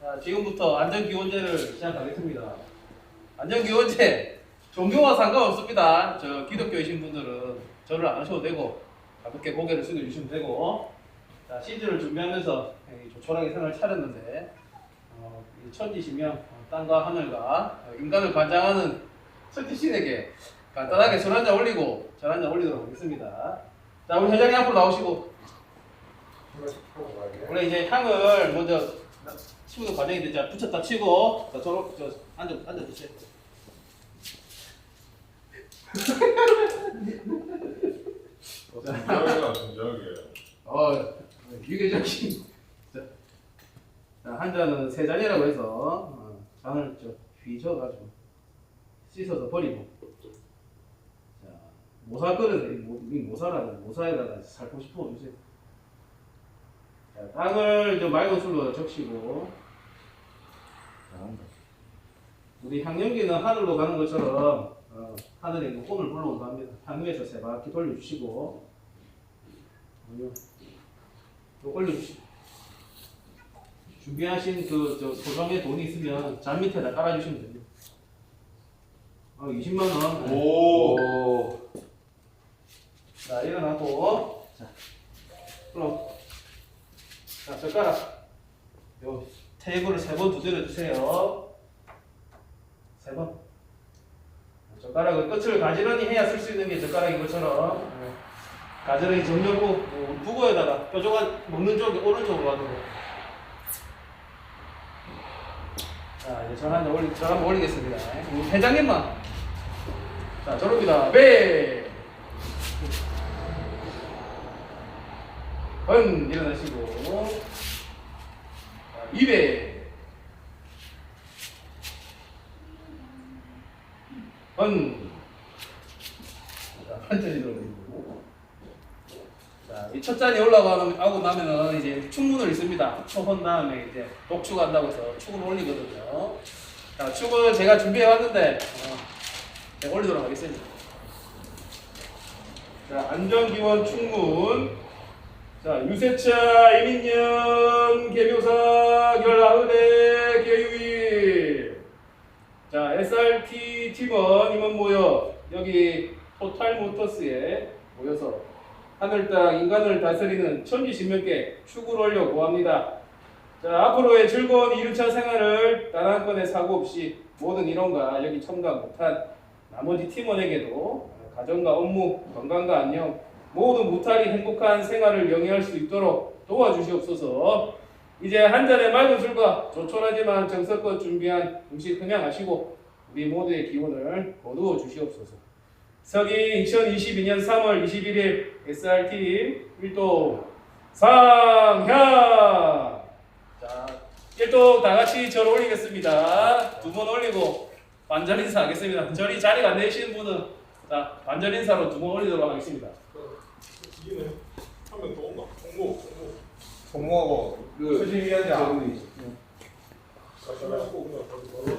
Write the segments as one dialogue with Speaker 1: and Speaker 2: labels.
Speaker 1: 자, 지금부터 안전기원제를 시작하겠습니다. 안전기원제 종교와 상관없습니다. 저 기독교이신 분들은 저를 안 하셔도 되고 가볍게 고개를 숙여주시면 되고 자, 시즈를 준비하면서 이 조촐하게 생을 차렸는데 어, 이 천지시명 어, 땅과 하늘과 어, 인간을 관장하는 천지신에게 간단하게 술 한잔 올리고 절 한잔 올리도록 하겠습니다. 자 우리 회장님 앞으로 나오시고 원래 이제 향을 먼저 치우는 과정인데 자 붙였다 치고. 자 저로 저 앉아 앉아 주세요.
Speaker 2: 진지하게 진지하게
Speaker 1: 어 유계적인. 자, 자, 한 잔은 세 잔이라고 해서 어, 잔을 저 휘저어가지고 씻어서 버리고. 자 모사 그릇에 이 모- 이 모사라는 모사에다가 살포시 부어주세요. 자 땅을 좀 맑은 술로 적시고 우리 향연기는 하늘로 가는 것처럼 어, 하늘에 있는 혼을 불러온다 합니다. 향유에서 세 바퀴 돌려주시고 아니요. 요 올려주시고 준비하신 그 저 소정의 돈이 있으면 잔 밑에다 깔아주시면 됩니다. 아 20만 원.
Speaker 2: 오.
Speaker 1: 자 일어나고 자 그럼 자 젓가락 요 테이블을 세 번 두드려 주세요. 세 번. 젓가락을 끝을 가지런히 해야 쓸 수 있는 게 젓가락인 것처럼 네. 가지런히 정렬고 뭐 북어에다가 뾰족한 먹는 쪽이 오른쪽으로 가도록. 자 이제 전 한번 올리 전 한번 올리겠습니다. 우리 회장님만. 자 저럽니다. 배. 건 일어나시고 자, 200건 자, 천천히 들어오시고 자, 이첫 잔이 올라가고 나면은 이제 축문을 있습니다. 축한 다음에 이제 독축한다고 해서 축을 올리거든요. 자, 축을 제가 준비해 왔는데 어, 네, 올리도록 하겠습니다. 자, 안전기원 축문 자, 유세차, 이민영, 개묘사, 결하은혜, 개유일. 자, SRT 팀원 임원 모여 여기 토탈 모터스에 모여서 하늘 땅 인간을 다스리는 천지 신명께 축을 올려 고합니다. 자, 앞으로의 즐거운 2차 생활을 단 한 건의 사고 없이 모든 일원과 여기 참가 못한 나머지 팀원에게도 가정과 업무, 건강과 안녕, 모든 무탈이 행복한 생활을 영위할 수 있도록 도와주시옵소서. 이제 한 잔의 맑은 술과 조촐하지만 정성껏 준비한 음식 흥양하시고 우리 모두의 기운을 거두어 주시옵소서. 서기 2022년 3월 21일 SRT 1도 상향. 자, 1도 다 같이 절 올리겠습니다. 두 번 올리고 반절 인사 하겠습니다. 절이 자리가 안 되시는 분은 자 반절 인사로 두 번 올리도록 하겠습니다.
Speaker 2: 이기네. 한명 더 온다. 홍보, 홍보.
Speaker 3: 성모하고 그
Speaker 1: 소심위원장.
Speaker 3: 저분이
Speaker 2: 다시 하고 그냥 바로 바로.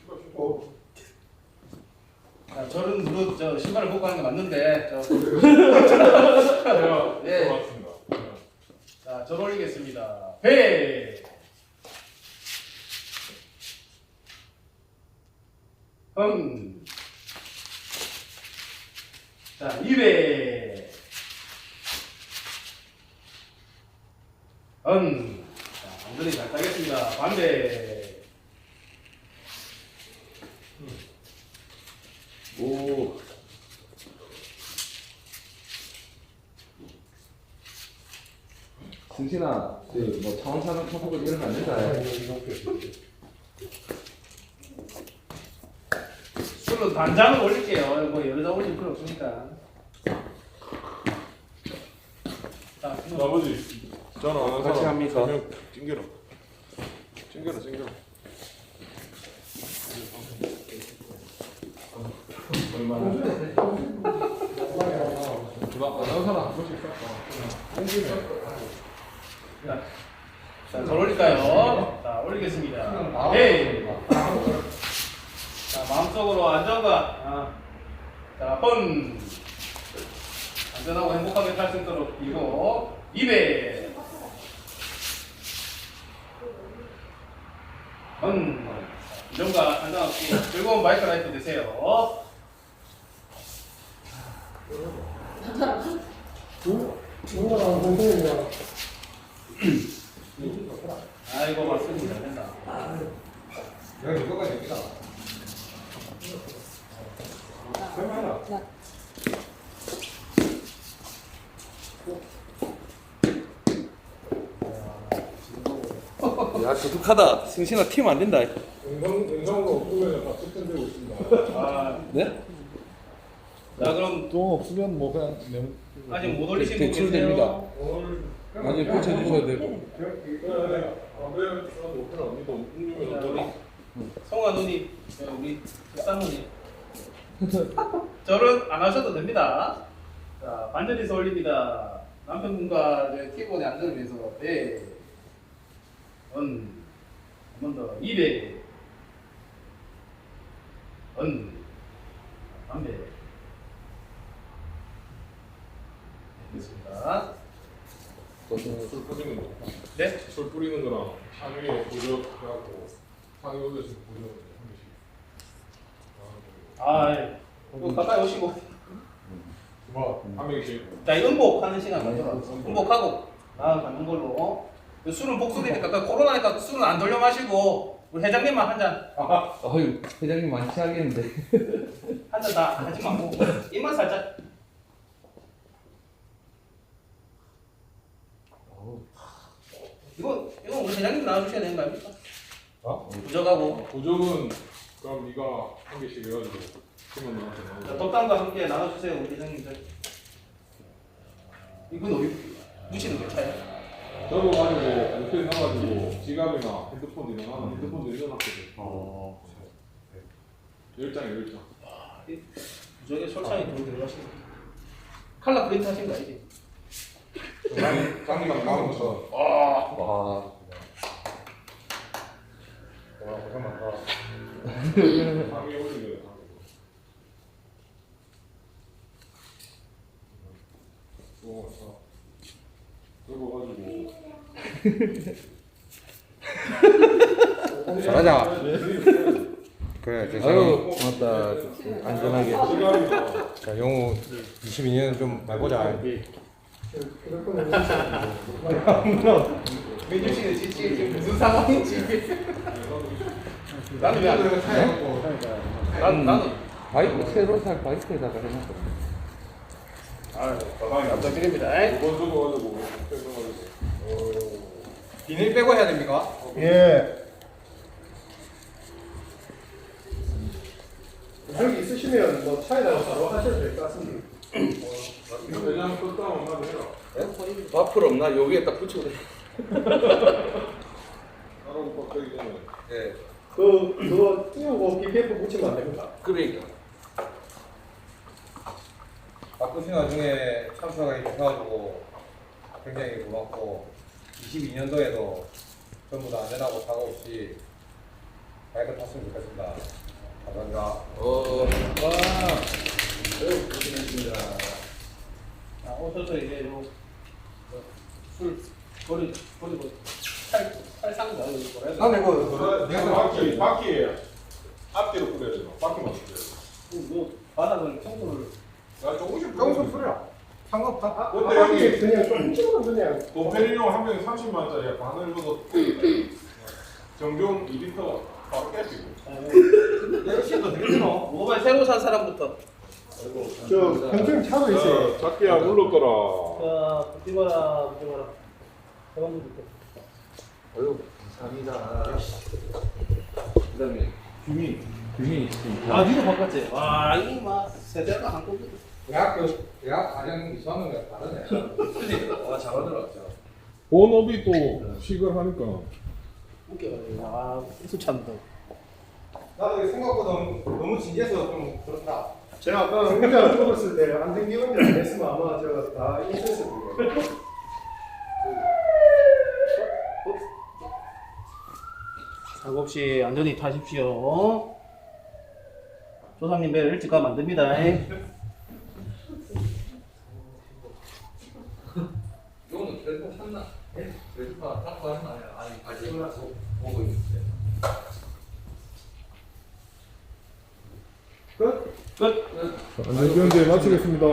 Speaker 2: 슈가 슈가.
Speaker 1: 자, 저는 무릇 저 신발을 벗고 하는 게 맞는데 저,
Speaker 2: 제가
Speaker 1: 예.
Speaker 2: 고맙습니다.
Speaker 1: 자, 절 올리겠습니다. 배. 흠. 자, 2배. 음. 자, 완전히 잘 따겠습니다. 반대.
Speaker 3: 오 승신아 그뭐 차원 사는 타석을 이런 거안 된다
Speaker 1: 술로 단장을 올릴게요. 뭐 여러 장 올릴 필요 없으니까. 자, 그럼
Speaker 2: 나머지 전 아는
Speaker 3: 같이 합니까?
Speaker 2: 명 찡겨라. 찡겨라, 찡겨라.
Speaker 3: 사람 한 번씩
Speaker 1: 자, 자, 덜 올릴까요? 자, 올리겠습니다. 예. 자, 마음속으로 안정과, 아, 자, 번. 안전하고 행복하게 살 수 있도록 이거 200 음, 이런가 안전하고 즐거운 마이크 라이프 되세요. 아이고 맞습니다. 된다.
Speaker 3: 여기 누가 여기다. 설마해라. 야, 독특하다. 승신아 팀 안 된다.
Speaker 2: 영상 영상으로 없으면 다 추천되고 있습니다.
Speaker 1: 아,
Speaker 3: 네?
Speaker 1: 자 그럼
Speaker 2: 또 없으면 뭐 그냥 내
Speaker 1: 아직 못 올리신 분
Speaker 3: 대출됩니다.
Speaker 1: 계세요?
Speaker 2: 오늘
Speaker 3: 나중에 되고.
Speaker 2: 그래 안 언니도 운동을 어떠니?
Speaker 1: 성화 누님, 저 우리 싼 누님. 절은 안 하셔도 됩니다. 자 반전에서 올립니다. 남편분과 이제 티본의 안전을 위해서 네. 은. 한 번 더. 200. 은. 300. 네, 됐습니다.
Speaker 2: 술 뿌리는 거.
Speaker 1: 네?
Speaker 2: 술 뿌리는 거랑 상위에 보조하고 상위 올려서 보조 한 개씩.
Speaker 1: 아, 예. 또 가까이 오시고.
Speaker 2: 뭐, 한 명씩.
Speaker 1: 자, 이 음복하는 시간 가져라. 음복하고 다음 가는 걸로. 그 술은 복수되니까 그 코로나니까 술은 안 돌려 마시고 우리 회장님만 한 잔,
Speaker 3: 어휴, 회장님 많이 취하겠는데.
Speaker 1: 한 잔 다 하지 말고 입만 살짝. 이거 이거 우리 회장님 나와주셔야 되는 거 아닙니까?
Speaker 2: 어?
Speaker 1: 부적하고
Speaker 2: 보조는 그럼 네가 한 개씩 해가지고 팀원 너한테
Speaker 1: 자,
Speaker 2: 나눠.
Speaker 1: 덕담과 함께 나눠주세요 우리 회장님들. 이건 어디 묻히는 게 차요?
Speaker 2: 저거 가지고 호텔 가가지고 지갑이나 핸드폰 이런 거 하나 핸드폰도 잃어놨거든.
Speaker 1: 어.
Speaker 2: 열 장에 열 장.
Speaker 1: 부적에 솔창이 들어 들어가시는. 칼라 프린트 하신 거 아니지?
Speaker 3: 짱이랑 나오면서.
Speaker 1: 와.
Speaker 3: 와.
Speaker 2: 와 고생 많다. 상위 올리게 다. 오, 어. 가지고.
Speaker 4: 잘하자. 그래, 됐어.
Speaker 3: 아유, 고맙다. 안전하게.
Speaker 4: 자, 영우 22년 좀 말보자.
Speaker 1: 민주 씨는 지금 무슨 상황인지. 나는 왜안 돼? 난 나는.
Speaker 3: 바이크, 새로 살 바이크에다가 해놨거든.
Speaker 1: 아, 감사드립니다.
Speaker 2: 이번 주도 가지고 호텔 가가지고.
Speaker 4: 비닐 빼고 해야 됩니까?
Speaker 5: 예. 여기 있으시면 뭐 차에다가 바로 하셔도 될 것 같습니다.
Speaker 2: 떴다 해라.
Speaker 3: 와플 없나? 여기에다 붙이고 돼.
Speaker 2: 나라고 빡되기 전에.
Speaker 3: 예.
Speaker 5: 그, 그거 띄우고 PPF 붙이면 안 됩니다.
Speaker 3: 그러니까.
Speaker 4: 바쁘신 와중에 참석하게 돼가지고 굉장히 고맙고 22년도에도 전부 다 안전하고 사고 없이 바이크 탔으면 좋겠습니다. 감사합니다.
Speaker 3: 어, 와.
Speaker 1: 아유, 고생했습니다. 자, 오셔서 이제 요, 뭐, 술 버리 버리고 팔 팔상가 이거 뭐라 해야 되나?
Speaker 4: 이거
Speaker 2: 내가 바퀴 바퀴 앞뒤로 뿌려야 되나? 바퀴만 뿌려야 돼.
Speaker 1: 뭐 바닥을 청소를
Speaker 2: 나 조금씩
Speaker 4: 조금씩 뿌려. 상관없다.
Speaker 5: 아,
Speaker 2: 근데
Speaker 5: 아,
Speaker 2: 여기-
Speaker 5: 그냥 좀 찍으면 그냥.
Speaker 2: 도페리뇽 한 병에 30만 원짜리 반을 넣어서 정종 2리터 바로 깨지고.
Speaker 4: 내려시도 되겠노?
Speaker 1: 뭐가 새로 산 사람부터
Speaker 5: 저, 평생 차도 있어요.
Speaker 2: 작게야 물렀더라.
Speaker 1: 자 붙이거라 붙이거라 대관님부터
Speaker 3: 어휴, 감사합니다. 그 다음에 규미, 규미 있으니까.
Speaker 1: 아 니도 바꿨지? 와 이막 세대가 한꺼번에
Speaker 4: 대학교 대학 과정 수학은 다르네.
Speaker 3: 와, 잘하더라, 진짜.
Speaker 2: 본업이 또 식을 하니까.
Speaker 1: 웃겨가지고 아 수참도
Speaker 4: 나도 이게 생각보다 너무 진지해서 좀 그렇다.
Speaker 5: 제가 아까 의자 뽑았을 때 안생기 의자 안 했으면 아마 제가 다 인쇄했을 거예요.
Speaker 1: 사고 없이 안전히 타십시오 조상님 배를 일찍 가면 안 됩니다
Speaker 3: 이거는 그래도 샀나? 예? 그래도 다 닦고 하는 거 아니야? 아니, 아직 보고 있는데.
Speaker 1: 끝.
Speaker 6: 안전교환제 마치겠습니다.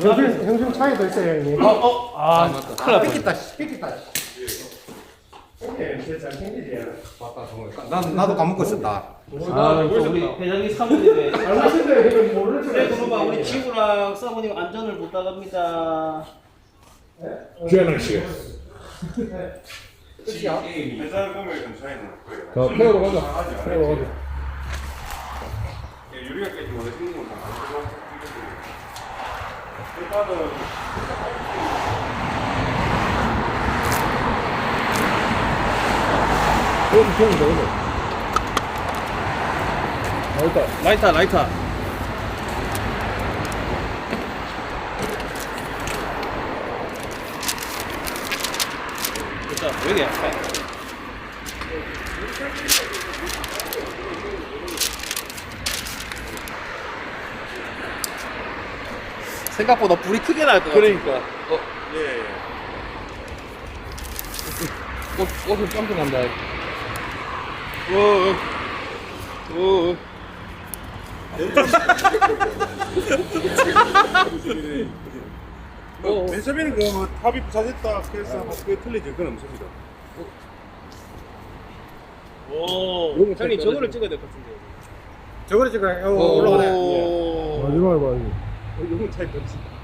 Speaker 5: 형님, 형님 차에도 있어요, 형님.
Speaker 1: 어, 어, 아, 큰일 났다.
Speaker 5: 뺏겼다, 뺏겼다. 형 님, 진짜 잘 챙기지.
Speaker 4: 맞다, 정말. 난, 나도 까먹고 있었다.
Speaker 2: 아, 또 우리 회장님 사모님의
Speaker 5: 잘못했는데 형님 모르는 척
Speaker 2: 그래 그러면 우리 지구랑 사모님 안전을 못 나갑니다.
Speaker 6: 귀환할 씨.
Speaker 5: 끝이야?
Speaker 6: 회사를 보면 괜찮아요. 자, 페어로 가자. 페어로 가자. 유리가 깨지고 원래 생긴 건다 일단은 여기 태운다, 여기. 아, 일단.
Speaker 1: 라이터, 라이터. 일단 여기. 생각보다 불이 크게 날 것 같아. 그러니까. 어, 예, 예. 꽃, 꽃을 점프한다. 오, 오.
Speaker 6: 어, 맨 처음에는 그 뭐, 합이 부사됐다 그래서 그게 틀리지 그건 없습니다.
Speaker 1: 오, 형님 저거를 찍어야 될 것 같은데.
Speaker 5: 저거를 지금 올라오네.
Speaker 1: 오.
Speaker 6: 마지막에 봐야지.
Speaker 5: 이거 잘 겹친다.